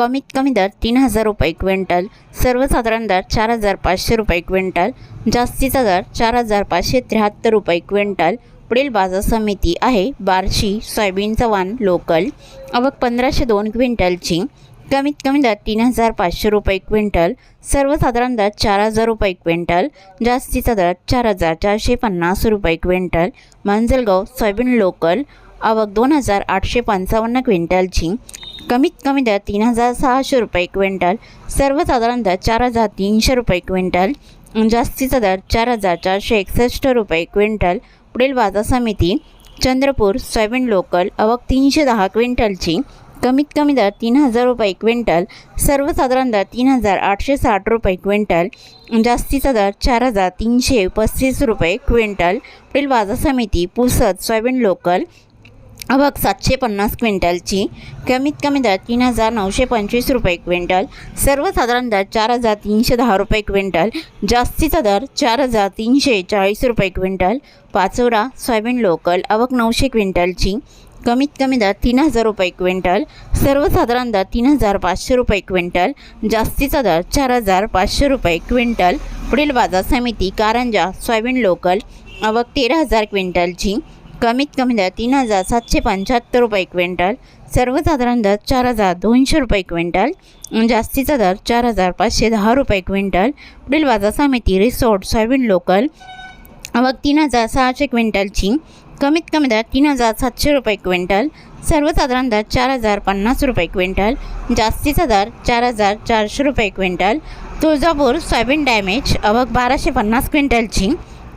कमीत कमी दर तीन हजार रुपये क्विंटल सर्वसाधारण दर चार हजार पाचशे रुपये क्विंटल जास्तीचा दर चार हजार पाचशे त्र्याहत्तर रुपये क्विंटल पुढील बाजार समिती आहे बार्शी सोयाबीन चव्हाण लोकल. अवक पंधराशे दोन क्विंटलची. कमीत कमी दर तीन हजार पाचशे रुपये क्विंटल सर्वसाधारण दर चार हजार रुपये क्विंटल जास्तीचा दर चार हजार चारशे पन्नास रुपये क्विंटल. Majalgaon soybean local. आवक दोन हजार आठशे पंचावन्न क्विंटलची. कमीत कमी दर तीन हजार सहाशे रुपये क्विंटल. सर्वसाधारण दर चार हजार तीनशे रुपये क्विंटल. जास्तीचा दर चार हजार चारशे एकसष्ट रुपये क्विंटल. पुढील बाजार समिती चंद्रपूर सोयाबीन लोकल आवक तीनशे दहा क्विंटलची. कमीत कमी दर तीन हजार रुपये क्विंटल. सर्वसाधारण दर तीन हजार आठशे साठ रुपये क्विंटल. जास्तीचा दर चार हजार तीनशे पस्तीस रुपये क्विंटल. पुढील बाजार समिती पुसद सोयाबीन लोकल अवक सातशे पन्नास क्विंटलची कमीत कमी दर तीन हजार नऊशे पंचवीस रुपये क्विंटल सर्वसाधारण दर चार हजार तीनशे दहा रुपये क्विंटल जास्तीचा दर चार हजार तीनशे चाळीस रुपये क्विंटल पाचोरा सोयाबीन लोकल अवक नऊशे क्विंटलची कमीत कमी दर तीन हजार रुपये क्विंटल सर्वसाधारण दर तीन हजार पाचशे रुपये क्विंटल जास्तीचा दर चार हजार पाचशे रुपये क्विंटल पुढील बाजार समिती कारंजा सोयाबीन लोकल अवक तेरा हजार क्विंटलची कमीत कमी दर तीन हजार सातशे पंच्याहत्तर रुपये क्विंटल. सर्वसाधारण दर चार हजार दोनशे रुपये क्विंटल. जास्तीचा दर चार हजार पाचशे दहा रुपये क्विंटल. पुढील बाजार समिती रिसोर्ट सोयाबीन लोकल. अवक तीन हजार सहाशे क्विंटलची. कमीत कमी दर तीन हजार सातशे रुपये क्विंटल. सर्वसाधारण दर चार हजार पन्नास रुपये क्विंटल. जास्तीचा दर चार हजार चारशे रुपये क्विंटल. तुळजापूर सोयाबीन डॅमेज अवक बाराशे पन्नास क्विंटलची.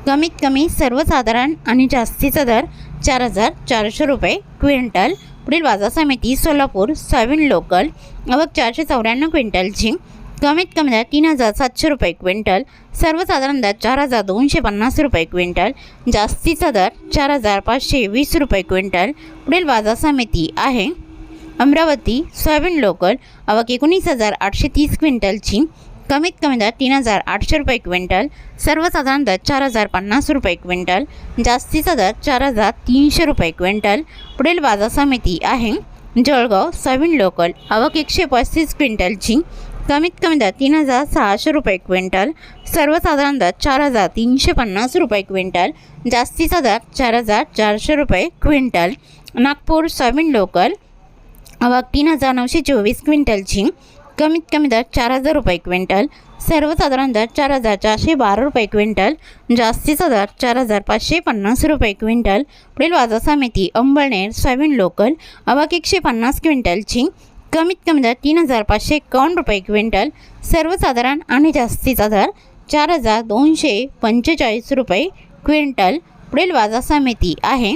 कमीत कमी सर्वसाधारण आणि जास्तीचा दर चार हजार चारशे रुपये. क्विंटल. पुढील बाजार समिती सोलापूर सोयाबीन लोकल अवक चारशे चौऱ्याण्णव क्विंटलची कमीत कमी दर तीन हजार सातशे रुपये. क्विंटल. सर्वसाधारण दर चार हजार दोनशे पन्नास रुपये. क्विंटल. जास्तीचा दर चार हजार पाचशे वीस रुपये. क्विंटल. पुढील बाजार समिती आहे अमरावती सोयाबीन लोकल अवक एकोणीस हजार आठशे तीस क्विंटलची कमीत कमी दर तीन हजार आठशे रुपये क्विंटल सर्वसाधारण दर चार हजार पन्नास रुपये क्विंटल जास्तीचा दर चार हजार तीनशे रुपये क्विंटल. पुढील बाजार समिती आहे जळगाव सविन लोकल आवक एकशे पस्तीस क्विंटलची. कमीत कमी दर तीन हजार सहाशे रुपये क्विंटल सर्वसाधारण दर चार हजार तीनशे पन्नास रुपये क्विंटल जास्तीचा दर चार हजार चारशे रुपये क्विंटल. नागपूर सविन लोकल आवक तीन हजार नऊशे चोवीस क्विंटलची. कमीत कमी दर चार हजार रुपये क्विंटल सर्वसाधारण दर चार हजार चारशे बारा रुपये क्विंटल जास्तीचा दर चार हजार पाचशे पन्नास रुपये क्विंटल. पुढील बाजार समिती अंबळनेर सोयाबीन लोकल अवाक एकशे पन्नास क्विंटलची कमीत कमी दर तीन हजार पाचशे एकावन्न रुपये क्विंटल. सर्वसाधारण आणि जास्तीचा दर चार हजार दोनशे पंचेचाळीस रुपये क्विंटल. पुढील बाजार समिती आहे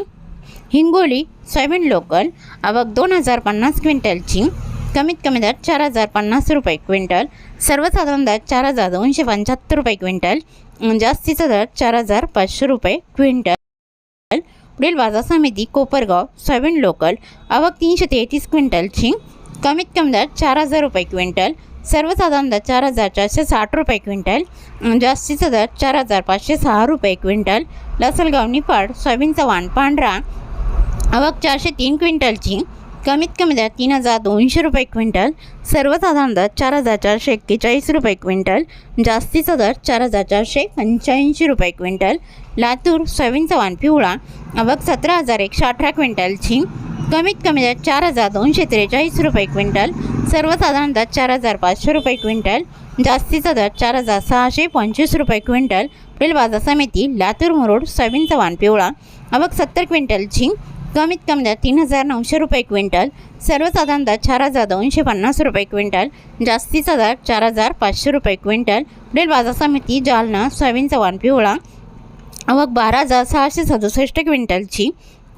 हिंगोली सोयाबीन लोकल आवक दोन हजार पन्नास क्विंटलची कमीत कमी दर चार हजार पन्नास रुपये क्विंटल. सर्वसाधारण दर चार हजार दोनशे पंच्याहत्तर रुपये क्विंटल. जास्तीचा दर चार हजार पाचशे रुपये क्विंटल. पुढील बाजार समिती कोपरगाव सोयाबीन लोकल आवक तीनशे तेहतीस क्विंटलची कमीत कमी दर चार हजार रुपये क्विंटल. सर्वसाधारण दर चार हजार चारशे साठ रुपये क्विंटल. जास्तीचा दर चार हजार पाचशे सहा रुपये क्विंटल. लसलगाव निफाड सोयाबीनचा वाण पांढरा. आवक चारशे तीन क्विंटलची कमीत कमी द्या तीन हजार दोनशे रुपये क्विंटल सर्वसाधारण दर चार हजार चारशे एक्केचाळीस रुपये क्विंटल जास्तीचा दर चार हजार चारशे पंच्याऐंशी रुपये क्विंटल लातूर सोयाबीनचा वाण पिवळा अवघ सतरा हजार एकशे अठरा क्विंटलची कमीत कमी दर चार हजार दोनशे त्रेचाळीस रुपये क्विंटल सर्वसाधारण दर चार हजार पाचशे रुपये क्विंटल जास्तीचा दर चार हजार सहाशे पंचवीस रुपये क्विंटल पुढील बाजार समिती लातूर मुरुड सोयाबीनचा वाण पिवळा अवघ सत्तर क्विंटलची कमीत कमी दर तीन हजार नऊशे रुपये क्विंटल सर्वसाधारण दर चार हजार दोनशे पन्नास रुपये क्विंटल जास्तीचा दर चार हजार पाचशे रुपये क्विंटल पुढील बाजार समिती जालना सोयाबीनचा वाण पिवळा आवक बारा हजार सहाशे सदुसष्ट क्विंटलची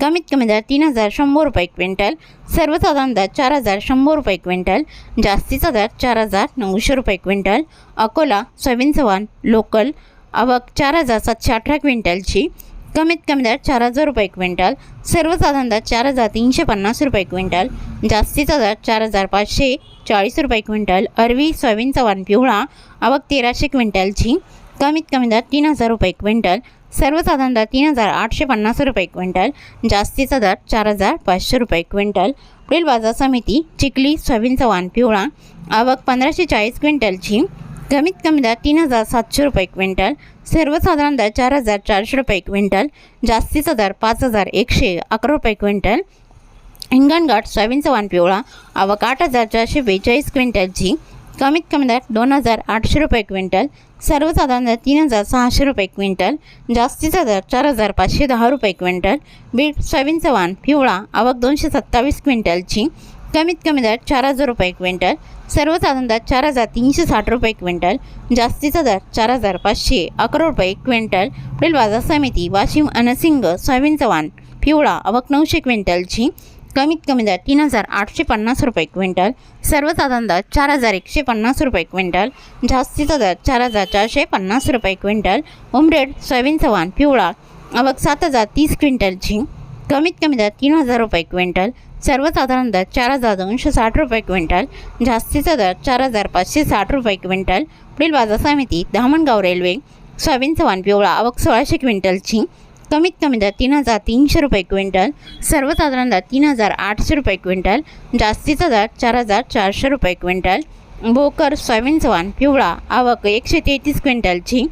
कमीत कमी दर तीन हजार शंभर रुपये क्विंटल सर्वसाधारण दर चार हजार शंभर रुपये क्विंटल जास्तीचा दर चार हजार नऊशे रुपये quintal Akola soybean Chavan local आवक चार हजार सातशे अठरा क्विंटलची कमीत कमी दर चार हजार रुपये क्विंटल सर्वसाधारण दर चार हजार तीनशे पन्नास रुपये क्विंटल जास्तीचा दर चार हजार पाचशे चाळीस रुपये क्विंटल अरवी सोयाबीन चव्हाण पिवळा आवक तेराशे क्विंटलची कमीत कमी दर तीन हजार रुपये क्विंटल सर्वसाधारण दर तीन हजार आठशे पन्नास रुपये क्विंटल जास्तीचा दर चार हजार पाचशे रुपये क्विंटल. पुढील बाजार समिती चिखली सोयाबीनचा वाण पिवळा आवक पंधराशे चाळीस क्विंटलची कमीत कमी दर तीन हजार सातशे रुपये क्विंटल सर्वसाधारण दर चार हजार चारशे रुपये क्विंटल जास्तीचा दर पाच हजार एकशे अकरा रुपये क्विंटल. हिंगणघाट सोयाबीनचा वाण पिवळा आवक आठ हजार चारशे बेचाळीस क्विंटलची कमीत कमी दर दोन हजार आठशे रुपये क्विंटल सर्वसाधारण दर तीन हजार सहाशे रुपये क्विंटल जास्तीचा दर चार हजार पाचशे दहा रुपये क्विंटल. बीट सोयाबीनचा वाण पिवळा आवक दोनशे सत्तावीस क्विंटलची कमीत कमी दर चार हजार रुपये क्विंटल सर्वसाधारण दर चार हजार तीनशे साठ रुपये क्विंटल जास्तीचा दर चार हजार पाचशे अकरा रुपये क्विंटल पुढील बाजार समिती वाशिम अनसिंग सोयाबीन चव्हाण पिवळा अवक नऊशे क्विंटलची कमीत कमी दर तीन हजार आठशे पन्नास रुपये क्विंटल सर्वसाधारण दर चार हजार एकशे पन्नास रुपये क्विंटल जास्तीचा दर चार हजार चारशे पन्नास रुपये क्विंटल उमरेड सोयाबीन चव्हाण पिवळा अवक सात हजार तीस क्विंटलची कमीत कमी दर तीन हजार रुपये क्विंटल सर्वसाधारण दर चार हजार दोनशे साठ रुपये क्विंटल जास्तीचा दर चार हजार पाचशे साठ रुपये क्विंटल. पुढील बाजार समिती धामणगाव रेल्वे सोयाबीन चव्हाण पिवळा आवक सोळाशे क्विंटलची. कमीत कमी दर तीन हजार तीनशे रुपये क्विंटल सर्वसाधारण दर तीन हजार आठशे रुपये क्विंटल जास्तीचा दर चार हजार चारशे रुपये क्विंटल. भोकर सोयाबीन चव्हाण पिवळा आवक एकशे तेहतीस क्विंटलची.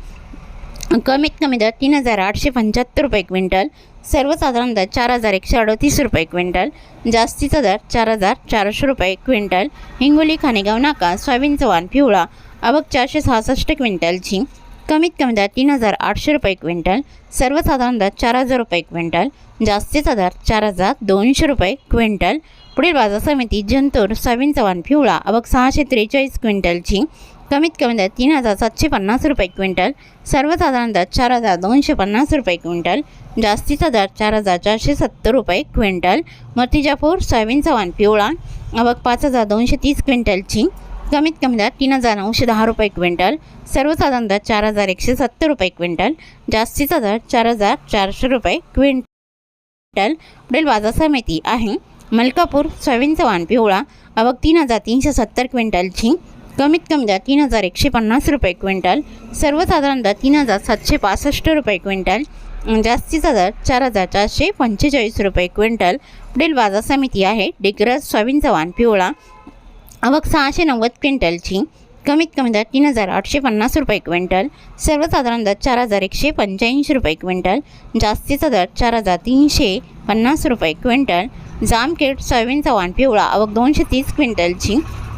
कमीत कमी दर तीन हजार आठशे पंच्याहत्तर रुपये क्विंटल सर्वसाधारण दर चार हजार एकशे अडतीस रुपये क्विंटल जास्तीचा दर चार हजार चारशे रुपये क्विंटल हिंगोली खानेगाव नाका सोयाबीन चव्हाण पिवळा अबक चारशे सहासष्ट क्विंटलची कमीत कमी दर तीन हजार आठशे रुपये क्विंटल सर्वसाधारण दर चार हजार रुपये क्विंटल जास्तीचा दर चार हजार दोनशे रुपये क्विंटल पुढील बाजार समिती जंतूर सोयाबीन चव्हाण पिवळा अबक सहाशे त्रेचाळीस क्विंटलची कमीत कमी दर तीन हजार सातशे पन्नास रुपये क्विंटल. सर्वसाधारण दर चार हजार दोनशे पन्नास रुपये क्विंटल. जास्तीचा दर चार हजार चारशे सत्तर रुपये क्विंटल. मतिजापूर सोयाबीन चव्हाण पिवळा. आवक पाच हजार दोनशे तीस क्विंटलची. कमीत कमी दर तीन हजार नऊशे दहा रुपये क्विंटल. सर्वसाधारण दर चार हजार एकशे सत्तर रुपये क्विंटल. जास्तीचा दर चार हजार चारशे रुपये क्विंटल. पुढील बाजार समिती आहे. मलकापूर सोयाबीन चव्हाण पिवळा. आवक तीन हजार तीनशे सत्तर क्विंटलची. कमीत कमी द्या तीन हजार एकशे पन्नास रुपये क्विंटल. सर्वसाधारण तीन हजार सातशे पासष्ट रुपये क्विंटल. जास्तीचा दर चार हजार चारशे पंचेचाळीस रुपये क्विंटल. पुढील बाजार समिती आहे डिग्रस सोयाबीन चव्हाण पिवळा. आवक सहाशे नव्वद क्विंटलची. कमीत कमी दर तीन हजार आठशे पन्नास रुपये क्विंटल. सर्वसाधारण दर चार हजार एकशे पंच्याऐंशी रुपये क्विंटल. जास्तीचा दर चार हजार तीनशे पन्नास रुपये क्विंटल. जामखेड सोयाबीन चव्हाण पिवळा. आवक दोनशे तीस क्विंटलची.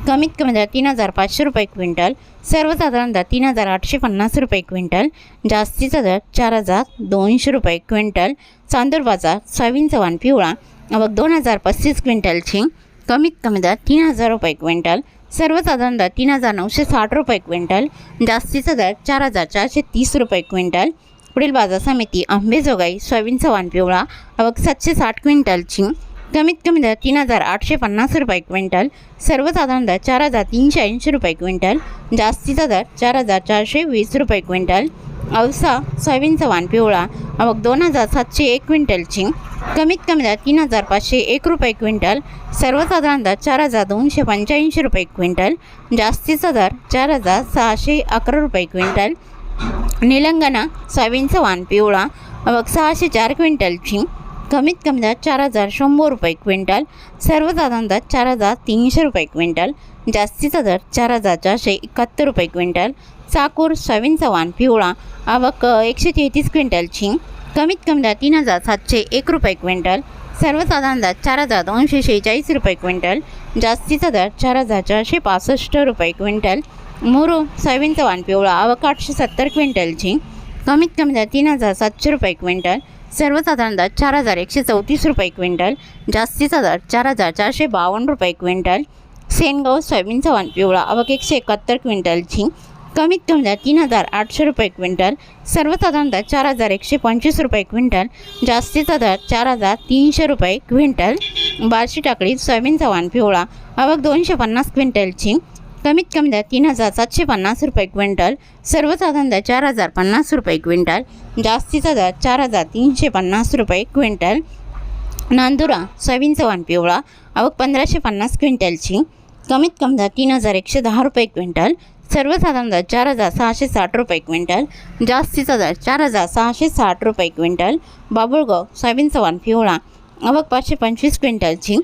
कमीत कमी दर तीन हजार पाचशे रुपये क्विंटल सर्वसाधारण दर तीन हजार आठशे पन्नास रुपये क्विंटल जास्तीचा दर चार हजार दोनशे रुपये क्विंटल चांदूर बाजार सोयाबीन चव्हाण पिवळा आवक दोन हजार पस्तीस क्विंटलची कमीत कमी दर तीन हजार रुपये क्विंटल सर्वसाधारण दर तीन हजार नऊशे साठ रुपये क्विंटल जास्तीचा दर चार हजार चारशे तीस रुपये क्विंटल. पुढील बाजार समिती आंबेजोगाई सोयाबीन चव्हाण पिवळा आवक सातशे साठ क्विंटलची कमीत कमी दर तीन हजार आठशे पन्नास रुपये क्विंटल सर्वसाधारण दर चार हजार तीनशे ऐंशी रुपये क्विंटल जास्तीचा दर चार हजार चारशे वीस रुपये क्विंटल औसा सोयाबीनचा वाण पिवळा आवक दोन हजार सातशे एक क्विंटलची कमीत कमी दर तीन हजार पाचशे एक रुपये क्विंटल सर्वसाधारण दर चार हजार दोनशे पंच्याऐंशी रुपये क्विंटल जास्तीचा दर चार हजार सहाशे अकरा रुपये क्विंटल निलंगणा सोयाबीनचा वाण पिवळा आवक सहाशे चार क्विंटलची कमीत कमी दर चार हजार शंभर रुपये क्विंटल सर्वसाधारण दर चार हजार तीनशे रुपये क्विंटल जास्तीचा दर चार हजार चारशे एकाहत्तर रुपये क्विंटल चाकूर सोयाबीन चव्हाण पिवळा आवक एकशे तेहतीस क्विंटलची कमीत कमी दर तीन हजार सातशे एक रुपये क्विंटल सर्वसाधारण दर चार हजार दोनशे शेहेचाळीस रुपये क्विंटल जास्तीचा दर चार हजार चारशे पासष्ट रुपये क्विंटल मुरू सोयाबीन चव्हाण पिवळा आवक आठशे सत्तर क्विंटलची कमीत कमी दर तीन हजार सातशे रुपये क्विंटल सर्वसाधारण दर चार हजार एकशे चौतीस रुपये क्विंटल जास्तीचा दर चार हजार चारशे बावन्न रुपये क्विंटल सेनगाव सोयाबीनचा वन पिवळा अवघ एकशे एकाहत्तर क्विंटलची कमीत कमी दर तीन हजार आठशे रुपये क्विंटल सर्वसाधारण दर चार हजार एकशे पंचवीस रुपये क्विंटल जास्तीचा दर चार हजार तीनशे रुपये क्विंटल बार्शी टाकळी सोयाबीनचा वाण पिवळा अवघ दोनशे पन्नास क्विंटलची कमीत कमी दर तीन हजार सातशे पन्नास रुपये क्विंटल सर्वसाधारण दर चार हजार पन्नास रुपये क्विंटल जास्तीचा दर चार हजार तीनशे पन्नास रुपये क्विंटल. नांदुरा सोयाबीनचा चव्हाण पिवळा आवक पंधराशे पन्नास क्विंटलची. कमीत कमी दर तीन हजार एकशे दहा रुपये क्विंटल सर्वसाधारण दर चार हजार सहाशे साठ रुपये क्विंटल जास्तीचा दर चार हजार सहाशे साठ रुपये क्विंटल. बाबुळगाव सोयाबीनचा चव्हाण पिवळा आवक पाचशे पंचवीस क्विंटलची.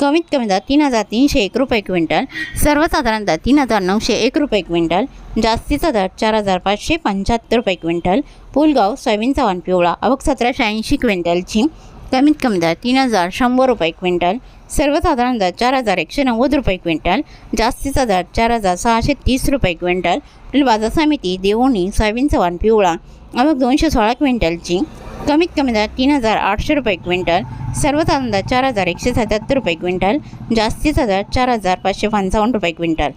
कमीत कमी दर तीन हजार तीनशे एक रुपये क्विंटल सर्वसाधारण दर तीन हजार नऊशे एक रुपये क्विंटल जास्तीचा दर चार हजार पाचशे पंच्याहत्तर रुपये क्विंटल पुलगाव सोयाबीनचा वाण पिवळा आवक सतराशे ऐंशी क्विंटलची कमीत कमी दर तीन हजार शंभर रुपये क्विंटल सर्वसाधारण दर चार हजार एकशे नव्वद रुपये क्विंटल जास्तीचा दर चार हजार सहाशे तीस रुपये क्विंटल बाजार समिती देवणी सोयाबीनचा वाण पिवळा आवक दोनशे सोळा क्विंटलची कमीत कमी दर तीन हजार आठशे रुपये क्विंटल सर्वसाधारण दर चार हजार एकशे सत्याहत्तर रुपये क्विंटल जास्तीचा दर चार हजार पाचशे पंचावन्न रुपये क्विंटल.